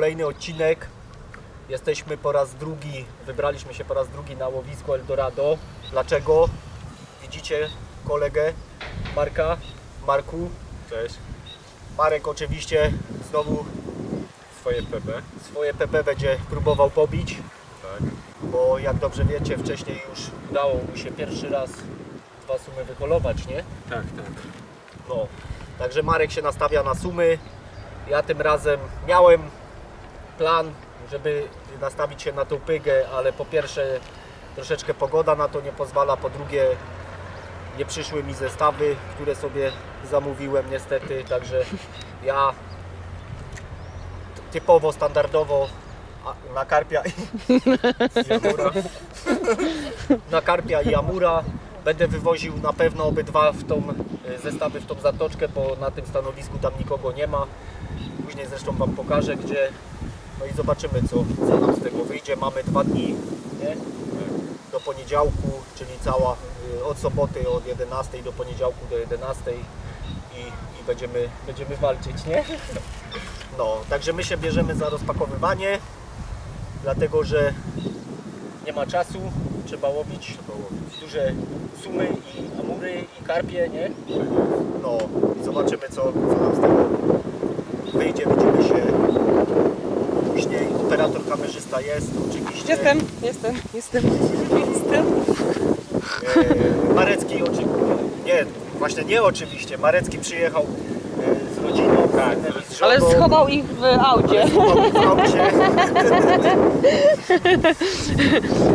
Kolejny odcinek. Jesteśmy po raz drugi, wybraliśmy się po raz drugi na łowisko Eldorado. Dlaczego? Widzicie kolegę Marka, Marku. Cześć. Marek oczywiście znowu Swoje PB. swoje PP będzie próbował pobić, Tak. bo jak dobrze wiecie, wcześniej już udało mu się pierwszy raz dwa sumy wyholować, nie? Tak, tak. No, także Marek się nastawia na sumy. Ja tym razem miałem plan, żeby nastawić się na tą pygę, ale po pierwsze troszeczkę pogoda na to nie pozwala, po drugie nie przyszły mi zestawy, które sobie zamówiłem niestety, także ja typowo, standardowo na karpia i i amura, na karpia i amura będę wywoził na pewno obydwa w tą e, zestawy w tą zatoczkę, bo na tym stanowisku tam nikogo nie ma. Później zresztą Wam pokażę gdzie. No i zobaczymy co, co nam z tego wyjdzie. Mamy dwa dni nie? do poniedziałku, czyli cała y, od soboty od 11 do poniedziałku do 11 i, i będziemy, będziemy walczyć, nie? No, także my się bierzemy za rozpakowywanie, dlatego że nie ma czasu, trzeba łowić, trzeba łowić duże sumy i amury i karpie, nie? No i zobaczymy co, co nam z tego wyjdzie, widzimy się później. Operator kamerzysta jest oczywiście. Jestem, jestem, jestem, jestem. E, Marecki oczywiście, nie, właśnie nie oczywiście, Marecki przyjechał e, z rodziną, tak, z żoną, Ale schował ich w aucie. schował w aucie.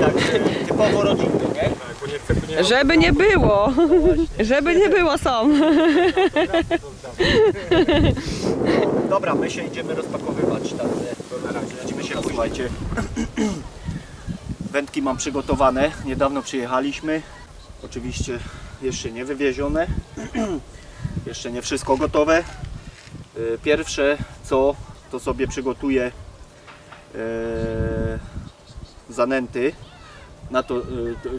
Także typowo rodzinny, nie? Tak, bo nie chcę tu nie Żeby nie było, żeby nie było sam. Dobra, my się idziemy rozpakowywać, To widzimy się, słuchajcie. Wędki mam przygotowane, niedawno przyjechaliśmy, oczywiście jeszcze nie wywiezione, jeszcze nie wszystko gotowe. Y, Pierwsze co, to sobie przygotuję e, zanęty. Na y, to,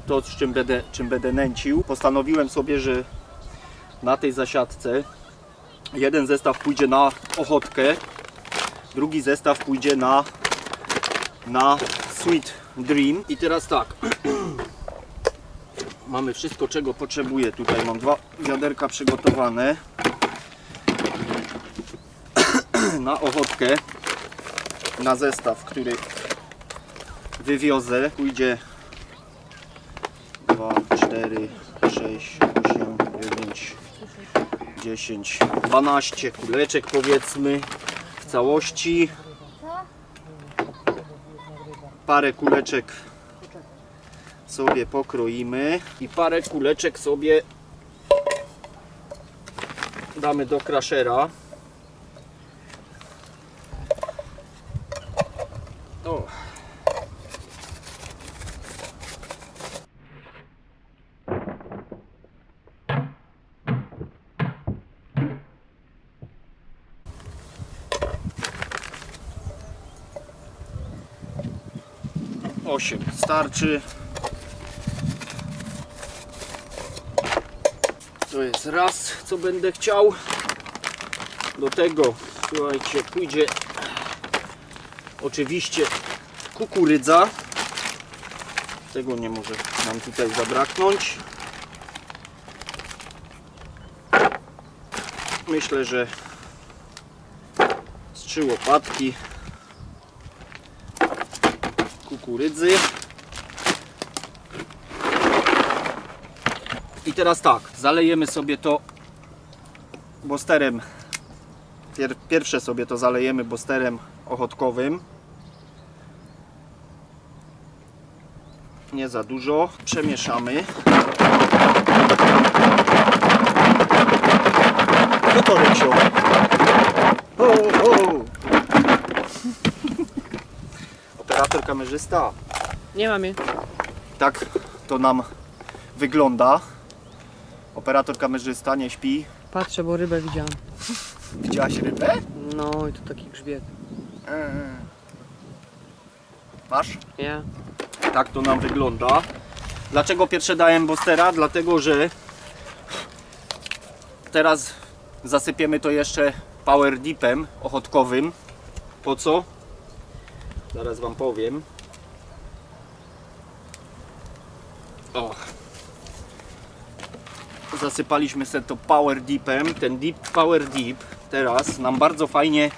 to z czym będę, czym będę nęcił. Postanowiłem sobie, że na tej zasiadce jeden zestaw pójdzie na ochotkę, drugi zestaw pójdzie na, na Sweet Dream. I teraz tak. Mamy wszystko, czego potrzebuję. Tutaj mam dwa wiaderka przygotowane. Na ochotkę. Na zestaw, który wywiozę. Pójdzie 2, 4, 6, 8, 9, 10, 12 kuleczek powiedzmy całości. Parę kuleczek sobie pokroimy i parę kuleczek sobie damy do kraszera. O. Osiem starczy. To jest raz, co będę chciał. Do tego, słuchajcie, pójdzie oczywiście kukurydza. Tego nie może nam tutaj zabraknąć. Myślę, że z trzy łopatki kukurydzy. Teraz tak, zalejemy sobie to bosterem. Pier, pierwsze sobie to zalejemy bosterem ochotkowym. Nie za dużo. Przemieszamy. Co to Ryksio? Ho, ho. Operator kamerzysta. Nie mam. Tak to nam wygląda. Operator kamerzysta nie śpi. Patrzę, bo rybę widziałam. Widziałaś rybę? No i to taki grzbiet. Masz? Ja. Tak to nam wygląda. Dlaczego pierwsze dałem Bostera? Dlatego, że teraz zasypiemy to jeszcze Power Deepem ochotkowym. Po co? Zaraz Wam powiem. O. Zasypaliśmy sobie to Power Deepem. Ten Deep Power Deep teraz nam bardzo fajnie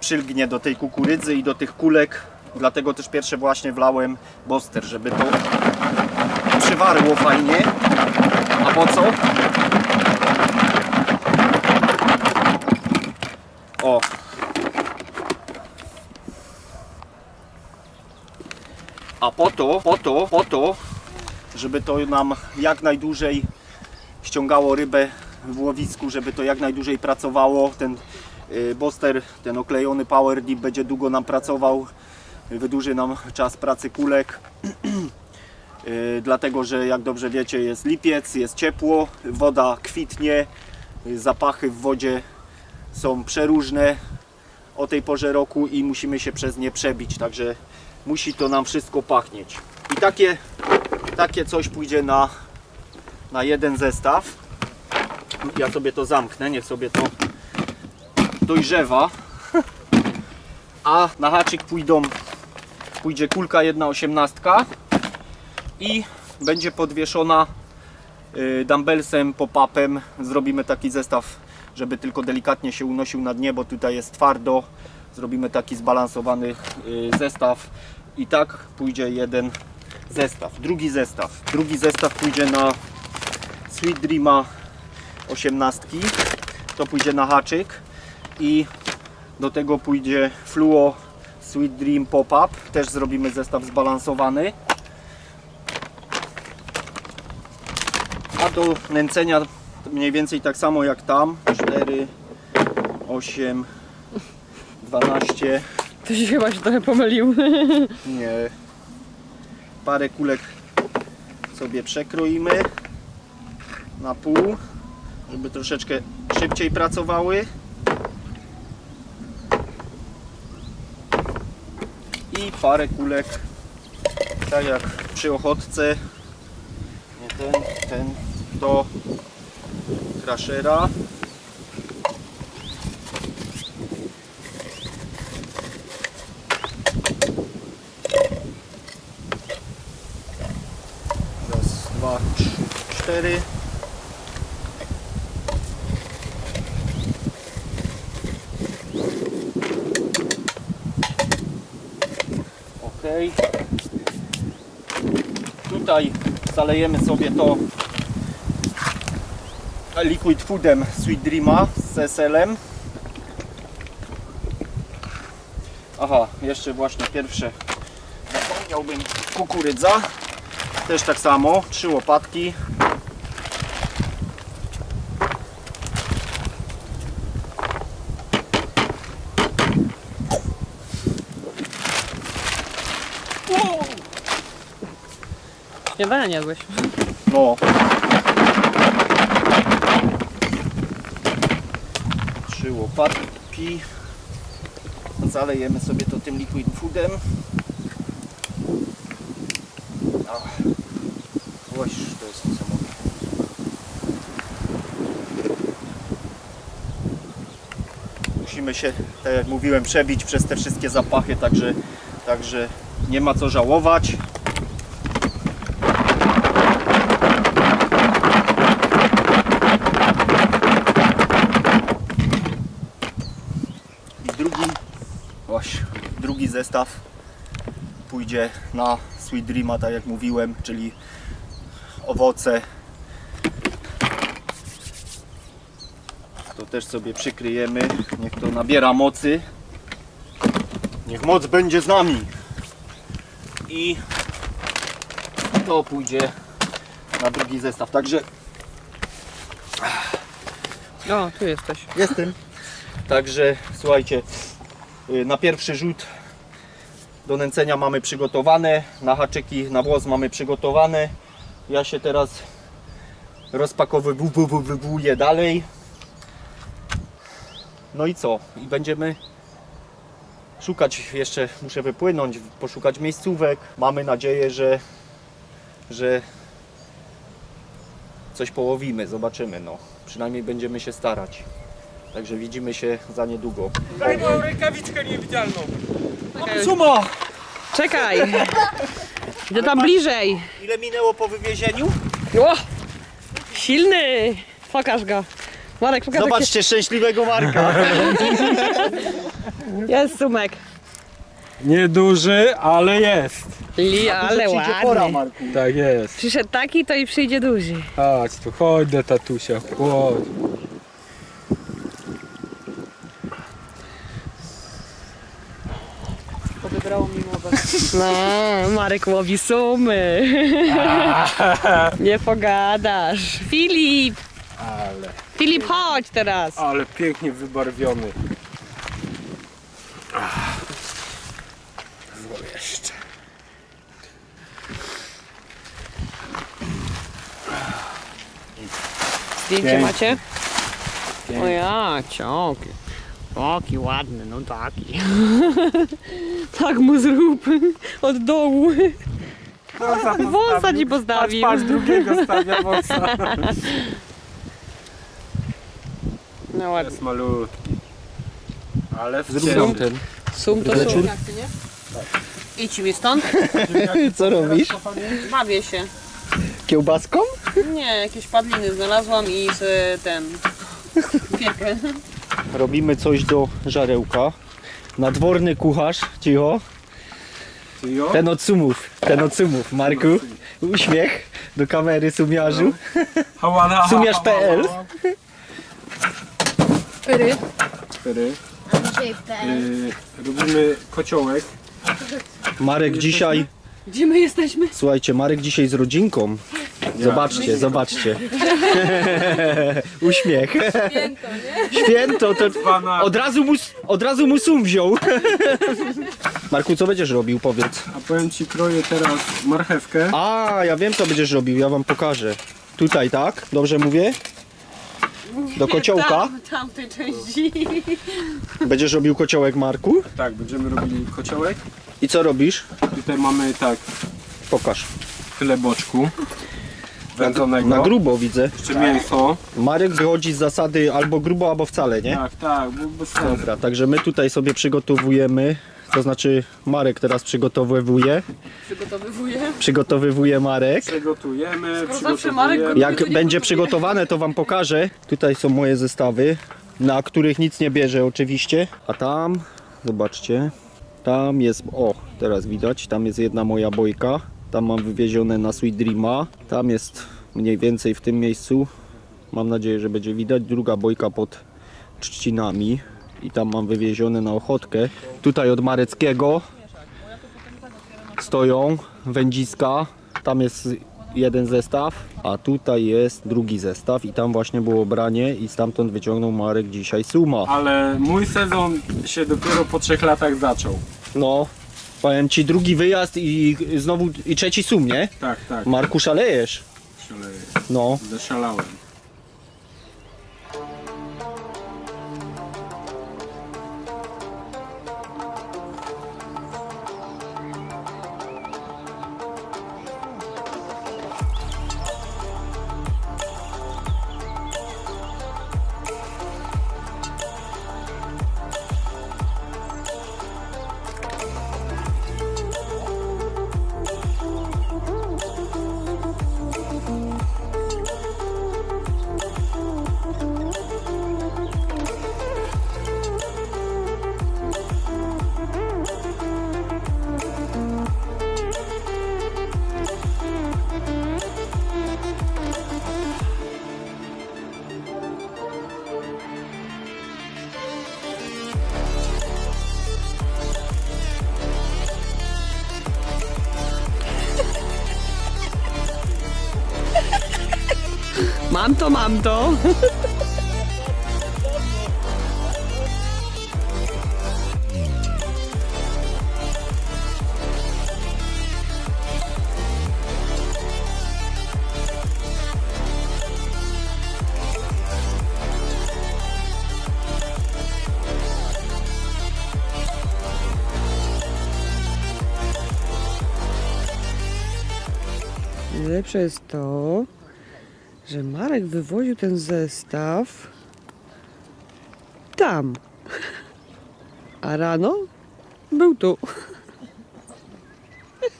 przylgnie do tej kukurydzy i do tych kulek. Dlatego też pierwsze właśnie wlałem Boster, żeby to przywarło fajnie. A po co? O. A po to, po to, po to, żeby to nam jak najdłużej ściągało rybę w łowisku, żeby to jak najdłużej pracowało. Ten y, Boster, ten oklejony Power Dip będzie długo nam pracował, wydłuży nam czas pracy kulek. Y, Dlatego, że jak dobrze wiecie jest lipiec, jest ciepło, woda kwitnie, zapachy w wodzie są przeróżne o tej porze roku i musimy się przez nie przebić, także musi to nam wszystko pachnieć. I takie, takie coś pójdzie na, na jeden zestaw. Ja sobie to zamknę, niech sobie to dojrzewa. A na haczyk pójdą, pójdzie kulka jedna osiemnastka i będzie podwieszona y, dumbbellsem, pop-upem. Zrobimy taki zestaw, żeby tylko delikatnie się unosił na dnie, bo tutaj jest twardo. Zrobimy taki zbalansowany y, zestaw i tak pójdzie jeden zestaw. Drugi zestaw. Drugi zestaw pójdzie na Sweet Dreama 18. To pójdzie na haczyk i do tego pójdzie Fluo Sweet Dream Pop-Up. Też zrobimy zestaw zbalansowany. A do nęcenia mniej więcej tak samo jak tam. 4, 8, 12. To się chyba się trochę pomylił. Nie. Parę kulek sobie przekroimy na pół, żeby troszeczkę szybciej pracowały. I parę kulek, tak jak przy ochotce, nie ten, ten, do kraszera. Raz, dwa, trzy, cztery. Ok. Tutaj zalejemy sobie to liquid foodem Sweet Dreama z SL-em. Aha, jeszcze właśnie pierwsze zapomniałbym kukurydza. Też tak samo, trzy łopatki. Śniadania nie jadłeś. No. Trzy łopatki. Zalejemy sobie to tym liquid foodem. Łoś, to jest niesamowite. Musimy się, tak jak mówiłem, przebić przez te wszystkie zapachy, także, także nie ma co żałować. I drugi, oś, drugi zestaw pójdzie na Sweet Dreama, tak jak mówiłem, czyli owoce. To też sobie przykryjemy, niech to nabiera mocy. Niech moc będzie z nami. I to pójdzie na drugi zestaw. Także O, tu jesteś. Jestem. Także słuchajcie, y, na pierwszy rzut do nęcenia mamy przygotowane, na haczyki, na włos mamy przygotowane. Ja się teraz rozpakowywuję dalej. No i co? I będziemy szukać, jeszcze muszę wypłynąć, poszukać miejscówek. Mamy nadzieję, że, że coś połowimy, zobaczymy. No. Przynajmniej będziemy się starać. Także widzimy się za niedługo. Daj rękawiczkę niewidzialną. Suma! Czekaj. Idę tam bliżej. Ile minęło po wywiezieniu? O! Silny! Pokaż go. Marek, pokaż jak Zobaczcie szczęśliwego Marka. się- Jest sumek. Nieduży, ale jest. Li, ale ładny. Marku. Tak jest. Przyszedł taki, to i przyjdzie duży. Chodź tu, chodź do tatusia, chodź. No, Marek łowi sumy. Nie pogadasz. Filip! Ale, Filip, chodź teraz. ale pięknie wybarwiony. Ach. Zło jeszcze. Zdjęcie Pięknie. macie? O ja, cioki. Taki ładny, no taki. tak mu zrób. Od dołu. Wąsa ci postawił. Patrz, patrz, drugiego stawia wąsa. No ładnie. Jest malutki. Ale wcięty. ten. Sum to sum. Idź mi stąd. Co robisz? Bawię się. Kiełbaską? Nie, jakieś padliny znalazłam i z ten... Pierkę. Robimy coś do żarełka. Nadworny kucharz, cicho. Ten od sumów, ten od sumów. Marku, uśmiech do kamery sumiarzu. Sumiarz.pl. Pyry. Cztery. Yy, robimy kociołek. Marek dzisiaj, Gdzie my jesteśmy? słuchajcie, Marek dzisiaj z rodzinką. Zobaczcie, zobaczcie. Uśmiech. Święto, nie? Święto, to Pana, od razu mu, od razu mu sum wziął. Marku, co będziesz robił, powiedz. a powiem ci, kroję teraz marchewkę. A, ja wiem co będziesz robił, ja wam pokażę. Tutaj, tak? Dobrze mówię? Do kociołka? Tam, tamtej części. Będziesz robił kociołek, Marku? Tak, będziemy robili kociołek. I co robisz? Tutaj mamy tak, Pokaż. tyle boczku wędzonego. Na grubo widzę. Jeszcze mięso. Marek wychodzi z zasady albo grubo, albo wcale, nie? Tak, tak, bo bez sensu. Dobra, także my tutaj sobie przygotowujemy, to znaczy Marek teraz przygotowuje, Przygotowywuję. przygotowywuje Marek. Przygotujemy, Skoro zawsze Marek. Jak nie będzie gotuje. przygotowane, to wam pokażę. Tutaj są moje zestawy, na których nic nie bierze oczywiście. A tam, zobaczcie, tam jest, o, teraz widać, tam jest jedna moja bojka. Tam mam wywiezione na Sweet Dreama. Tam jest mniej więcej w tym miejscu. Mam nadzieję, że będzie widać. Druga bojka pod trzcinami. I tam mam wywiezione na ochotkę. Tutaj od Mareckiego stoją wędziska. Tam jest jeden zestaw, a tutaj jest drugi zestaw i tam właśnie było branie i stamtąd wyciągnął Marek dzisiaj suma. Ale mój sezon się dopiero po trzech latach zaczął. No, powiem ci drugi wyjazd i znowu i trzeci sum, nie? Tak, tak, Marku szalejesz. szaleję. No, Zaszalałem. Mam to, mam to. Najlepsze jest to, że Marek wywoził ten zestaw tam. A rano był tu.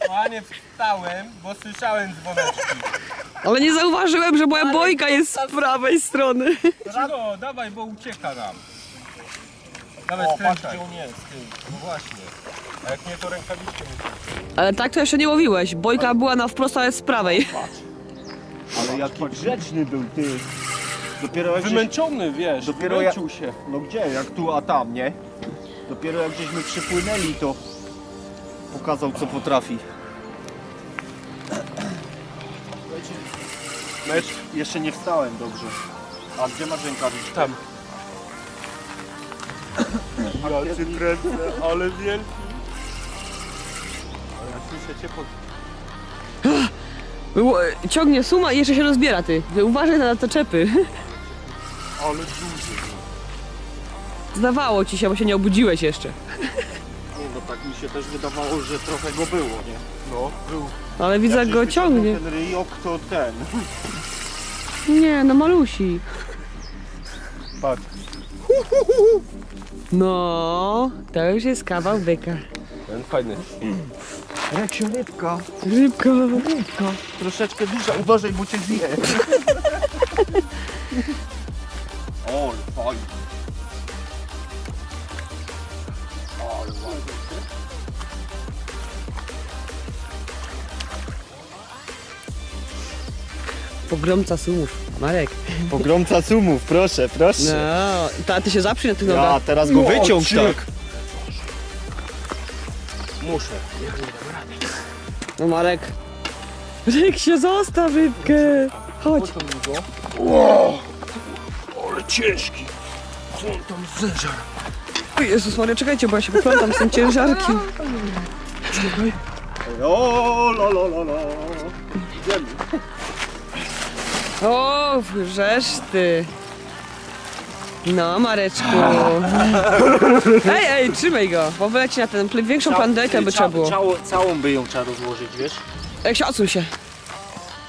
Panie, wstałem, bo słyszałem dzwoneczki. Ale nie zauważyłem, że moja bojka jest z prawej strony. Cicho, dawaj, bo ucieka nam. Dawaj, O, patrz skręcaj. gdzie on jest, ty. No właśnie. A jak nie, to rękawiczkę nie Ale tak to jeszcze nie łowiłeś. Bojka była na wprost, ale z prawej. Ale jaki grzeczny był, ty. Dopiero jak żeś, Wymęczony, wiesz, Dopiero wymęczył się. No gdzie, jak tu, a tam, nie? Dopiero jak żeśmy przypłynęli, to pokazał co potrafi. Mecz, jeszcze nie wstałem dobrze. A gdzie masz rękawiczkę? Tam. Ja cię kręcę, ale wielki. Ale ja słyszę ciepło. Ciągnie suma i jeszcze się rozbiera, ty. Uważaj na te czepy. Ale duży. Zdawało ci się, bo się nie obudziłeś jeszcze. Nie, no tak mi się też wydawało, że trochę go było, nie? No, był. Ale widzę, jak go wyciągnął ciągnie. Ten ryjok to ten. Nie, no malusi. Patrz. No, to już jest kawał byka. Ten fajny. Reksio, rybka. Rybka. Rybka. Troszeczkę duża, uważaj, bo cię zje. o, fajnie. Pogromca sumów. Marek. Pogromca sumów, proszę, proszę. No, ta, ty się zaprzyj na tych Ja nogach. teraz go wyciąg tak. Muszę. No Marek. Ryk się zostaw rybkę. Chodź. Ale ciężki. On tam zeżar? O Jezus Maria, czekajcie, bo ja się poplątam z tym ciężarkiem. O, lo, lo, lo, lo. Idziemy. O, żeż ty. No, Mareczku. Ej, ej, trzymaj go, bo wyleci na ten pl- większą pandelkę by trzeba było. Ciało, całą by ją trzeba rozłożyć, wiesz? Ej, się odsuń się.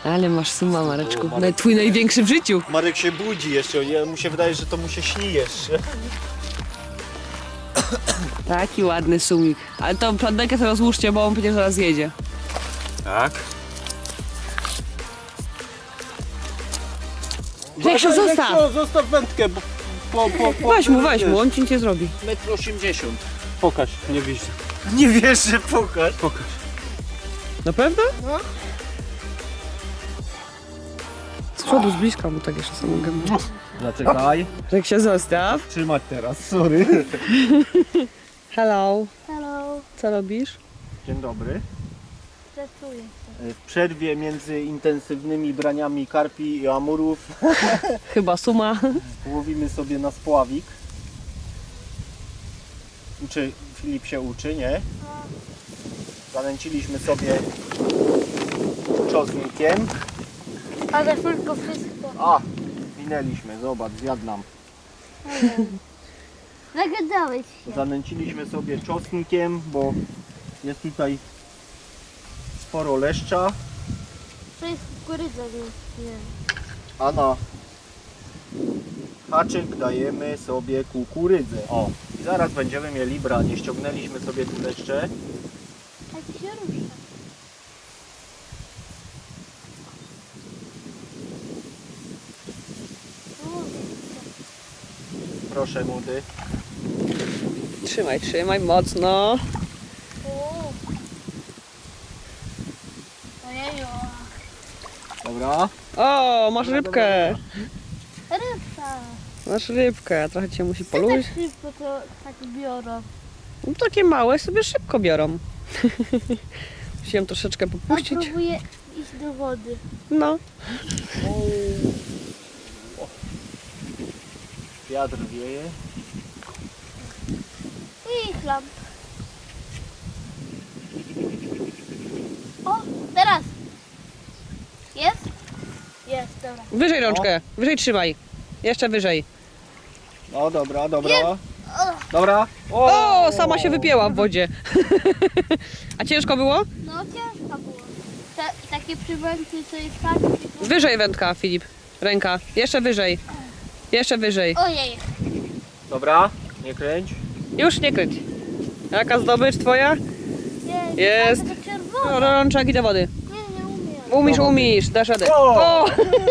Ale masz suma, Mareczku. No, twój największy w życiu. Marek się budzi jeszcze, ja, mu się wydaje, że to mu się śni jeszcze. Taki ładny sumik. Ale tą pandelkę to rozłóżcie, bo on przecież zaraz jedzie. Tak. Reksio, zostaw! Zostaw wędkę, bo po, po, po, Weź mu, weź mu, on ci nic nie zrobi. Metr 80. Pokaż, nie widzę. Nie wiesz, że pokaż. Pokaż. Na pewno? Z przodu, z bliska mu tak jeszcze sam mogę. Zaczekaj. Reksio, zostaw. Trzymać teraz, sorry. Hello. Hello, Co robisz? Dzień dobry. Pracuję. W przerwie między intensywnymi braniami karpi i amurów Chyba suma. łowimy sobie na spławik. Uczy, Filip się uczy, nie? Zanęciliśmy sobie czosnkiem. Ale tylko wszystko. A, minęliśmy, zobacz, zjadł nam. Zagadałeś się. Zanęciliśmy sobie czosnkiem, bo jest tutaj sporo leszcza, To jest kukurydza, więc nie. a na haczyk dajemy sobie kukurydzę. O, i zaraz będziemy mieli branie. Ściągnęliśmy sobie tu leszcze. A ty się rusza. Proszę młody. Trzymaj, trzymaj mocno. O. Ojeju. Dobra. O, masz rybkę. Rybka. Masz rybkę, trochę cię musi Tak polubić. szybko to tak biorą. No, takie małe sobie szybko biorą. Musiałem troszeczkę A popuścić. próbuję iść do wody. No. Wiatr wieje. I chlam. O, teraz. Jest? Jest, dobra. Wyżej rączkę, wyżej trzymaj. Jeszcze wyżej. No dobra, dobra. Dobra. O, sama się wypięła w wodzie. A ciężko było? No ciężko było. Te, takie przybędy wsadzić i to... Wyżej wędka, Filip. Ręka. Jeszcze wyżej. Jeszcze wyżej. Ojej. Dobra, nie kręć. Już nie kręć. Jaka zdobycz twoja? Nie, Jest. To czerwone. No, rączaki do wody. Umiem. Umiesz, umiesz, dasz radę. O!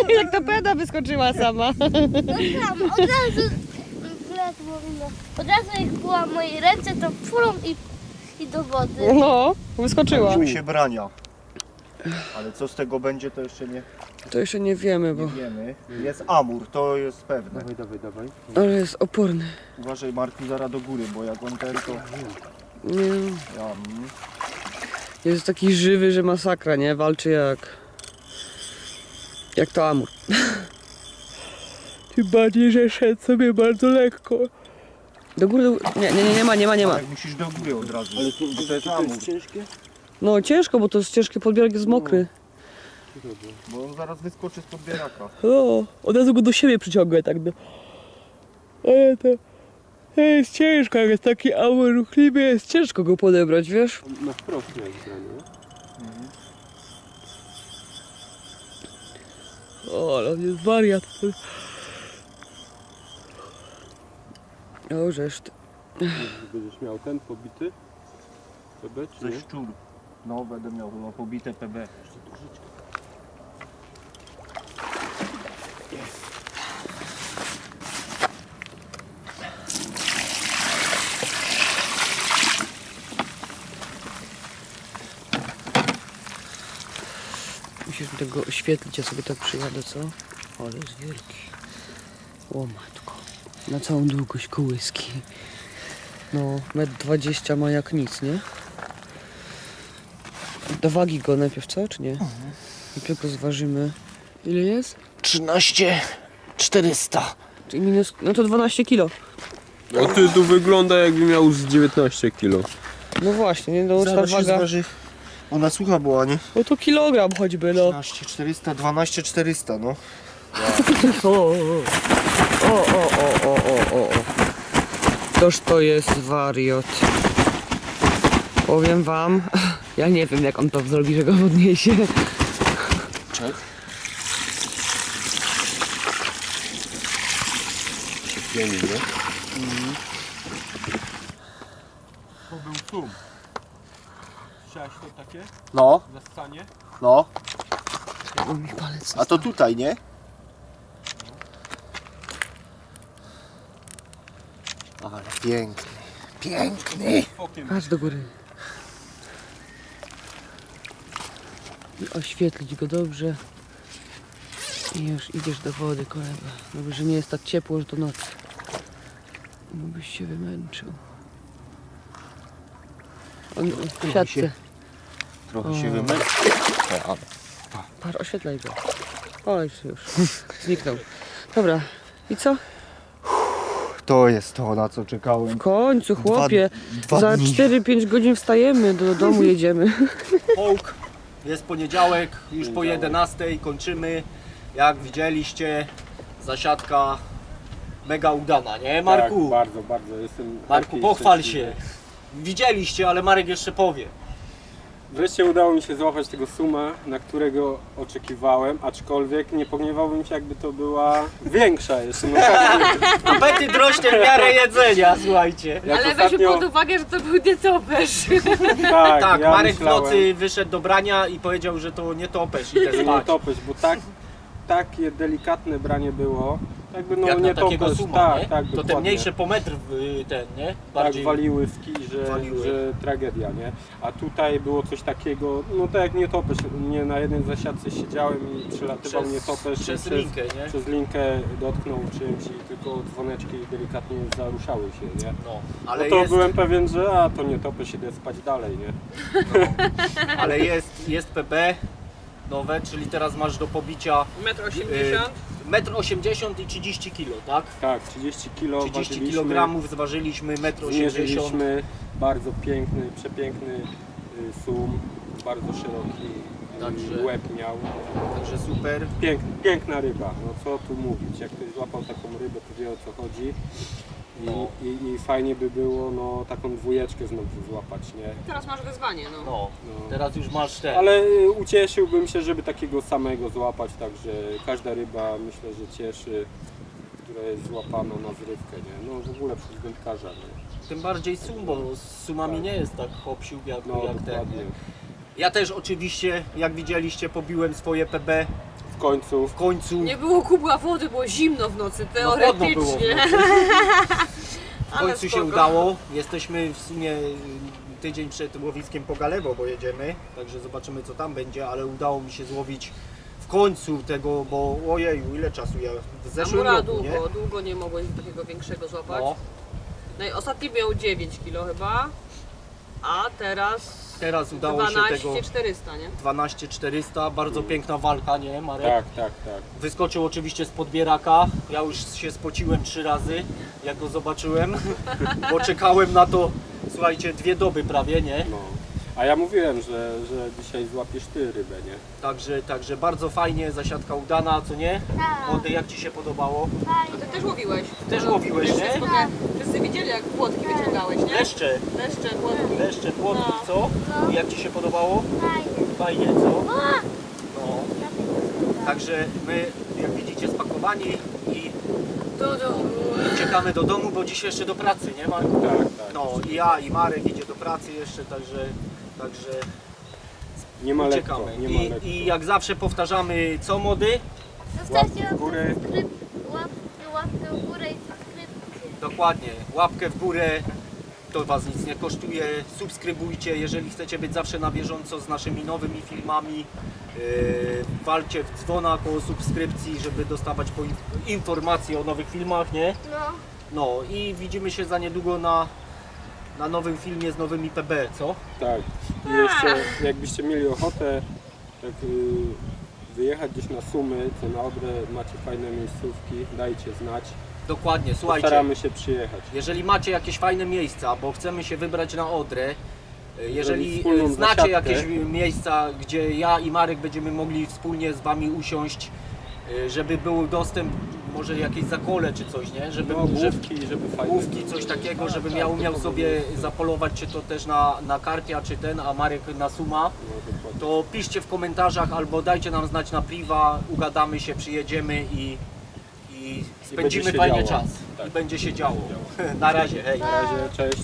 Jak ta peda wyskoczyła sama. No tam, od razu. Od razu jak była w mojej ręce, to fulą i, i do wody. No, wyskoczyła. Uczymy się brania. Ale co z tego będzie, to jeszcze nie, To jeszcze nie wiemy, nie bo... wiemy. Jest amur, to jest pewne. Dawaj, dawaj, dawaj. Ale jest oporny. Uważaj Marku zaraz do góry, bo jak on ten to... Nie. Ja, mm. Jest taki żywy, że masakra, nie? Walczy jak... Jak to amur. Tym bardziej, że szedł sobie bardzo lekko. Do góry, do... Nie, nie, nie, nie ma, nie ma, nie ma. Musisz do góry od razu. Ale to, to jest amur. ciężkie? No ciężko, bo to jest ciężki podbierak, jest mokry. Bo on zaraz wyskoczy z podbieraka. No, od razu go do siebie przyciągę tak do... Ale to... To jest ciężko, jak jest taki amur ruchliwy, jest ciężko go podebrać, wiesz? Na wprost miałeś granie. O, ale on jest wariat. O, żeż ty. Będziesz miał ten pobity? PB czy Ze nie? szczur. No, będę miał no, pobite PB. Musisz mi tego oświetlić, ja sobie tak przyjadę, co? Ale jest wielki. O matko. Na całą długość kołyski. No, metr 20 ma jak nic, nie? Do wagi go najpierw, co? Czy nie? Najpierw go zważymy. Ile jest? 13 400. Czyli minus... No to 12 kilo. A ty tu wygląda jakby miał z 19 kilo. No właśnie, nie? No ta waga... zważy. Ona słucha była, nie? No to kilogram choćby, no. 13 400, 12 400, no. O, o, o, o, o, o, o, o. Toż to jest wariot. Powiem wam, ja nie wiem jak on to zrobi, że go podniesie. Czek. Się pieni, nie? To był sum. Słyszałeś to takie? No, Zastanie? no. O, mi palec. A to tutaj, nie? Ale piękny. Piękny. Okiem. Patrz do góry. I oświetlić go dobrze. I już idziesz do wody, kolega. Dobrze, że nie jest tak ciepło, że to noc. Bo byś się wymęczył. On w siatce. Trochę się wymęczył. Par, oświetlaj go. O, już, już. Zniknął. Dobra. I co? To jest to, na co W czekałem. końcu, chłopie. dwa Za dni. 4-5 godzin wstajemy, do domu jedziemy. Połk. Jest poniedziałek, już po 11 kończymy. Jak widzieliście, zasiadka mega udana, nie Marku? Tak, bardzo, bardzo. Jestem Marku, taki pochwal szczęśliwy. się. Widzieliście, ale Marek jeszcze powie. Wreszcie udało mi się złapać tego suma, na którego oczekiwałem, aczkolwiek nie pogniewałbym się, jakby to była większa jeszcze. No, Apetyt rośnie w miarę jedzenia, słuchajcie. jak Ale weźmy ostatnio, pod uwagę, że to był nietoperz. tak, Tak, ja Marek w myślałem, nocy wyszedł do brania i powiedział, że to nie topesz, idę że nie spać. topeć, bo tak, takie delikatne branie było, jakby no Jak nie na takiego suma, tak, nie? tak, to te dokładnie. mniejsze po metr y, ten, nie? tak waliły w kij, że, Waliły. że tragedia, nie? A tutaj było coś takiego, no tak jak nie topesz, nie na jednej zasiadce siedziałem i przylatywał Przez, nie topesz przez linkę, nie? przez linkę dotknął czymś i tylko dzwoneczki delikatnie zaruszały się, nie? No, No ale to jest, byłem pewien, że a to nie topesz, idę spać dalej, nie? ale jest, jest PB nowe, czyli teraz masz do pobicia 1,80 metr 80 i 30 kg, tak? Tak, 30 kilo 30 ważyliśmy, kg zważyliśmy, metr 80 Zmierzyliśmy bardzo piękny, przepiękny y, sum, bardzo szeroki Także- łeb miał. Także super. Pięk, piękna ryba, no co tu mówić, jak ktoś złapał taką rybę, to wie o co chodzi. I, No. i, i fajnie by było no, taką dwójeczkę znowu złapać, nie? Teraz masz wyzwanie, no. No, No. teraz już masz ten. Ale y, ucieszyłbym się, żeby takiego samego złapać, także każda ryba myślę, że cieszy, która jest złapana na zrywkę, nie? No w ogóle przez wędkarza, nie? Tym bardziej sum, bo z sumami nie jest tak hopsił jak, No jak ten. dokładnie. Ja też oczywiście, jak widzieliście, pobiłem swoje PB W końcu w końcu. Nie było kubła wody, było zimno w nocy, No, chłodno było w teoretycznie. nocy. W Ale końcu się spoko. udało. Jesteśmy w sumie y, tydzień przed łowiskiem po Galewo, bo jedziemy, także zobaczymy co tam będzie, ale udało mi się złowić w końcu tego, bo ojeju, ile czasu ja w zeszłym Amura roku, nie? długo, długo nie mogłeś takiego większego złapać. No, No i ostatni miał 9 kg chyba, a teraz teraz udało się tego 12 400, nie? 12400, bardzo piękna walka, nie Marek? tak, tak, tak. Wyskoczył oczywiście z podbieraka. Ja już się spociłem trzy razy, jak go zobaczyłem, bo czekałem na to, słuchajcie, dwie doby prawie, nie? No. A ja mówiłem, że, że dzisiaj złapiesz ty rybę, nie? Także, także bardzo fajnie, zasiadka udana, co nie? Tak. Młody, jak Ci się podobało? A ty Fajnie. też łowiłeś. Też łowiłeś, Wszyscy nie? spotka- Wszyscy widzieli jak płotki wyciągałeś, nie? Leszcze, Leszcze, płotki. leszcze, płotki, No. co? No. Jak Ci się podobało? Fajnie. Fajnie, co? No. Także my, jak widzicie, spakowani i Do domu. uciekamy do domu, bo dzisiaj jeszcze do pracy, nie Marku? Tak, tak. No i ja i Marek idzie do pracy jeszcze, także, także Nie ma lekko, uciekamy. nie ma I, lekko. I jak zawsze powtarzamy, co mody? Zostawcie Łapki w górę. subskryp- łapkę, łapkę w górę i subskrypcję. Dokładnie, łapkę w górę, to Was nic nie kosztuje, subskrybujcie, jeżeli chcecie być zawsze na bieżąco z naszymi nowymi filmami, yy, walcie w dzwona koło subskrypcji, żeby dostawać po informacje o nowych filmach, nie? No. No i widzimy się za niedługo na, na nowym filmie z nowymi PB, co? Tak. I jeszcze jakbyście mieli ochotę tak, y, wyjechać gdzieś na Sumy, to na Odrę macie fajne miejscówki, dajcie znać. Dokładnie, słuchajcie. Postaramy się przyjechać. Jeżeli macie jakieś fajne miejsca, bo chcemy się wybrać na Odrę, e, jeżeli wspólną e, znacie zasiadkę. jakieś miejsca, gdzie ja i Marek będziemy mogli wspólnie z Wami usiąść, żeby był dostęp, może jakieś zakole czy coś, nie? Żeby, No, żeby główki, żeby fajne główki, coś takiego, Tak, żebym tak, umiał powinno sobie być. zapolować, czy to też na, na karpia, czy ten, a Marek na suma. No. To piszcie w komentarzach albo dajcie nam znać na priwa, ugadamy się, przyjedziemy i, i spędzimy się fajnie działo. czas. Tak. I będzie się działo. Na razie, hej. Na razie, cześć.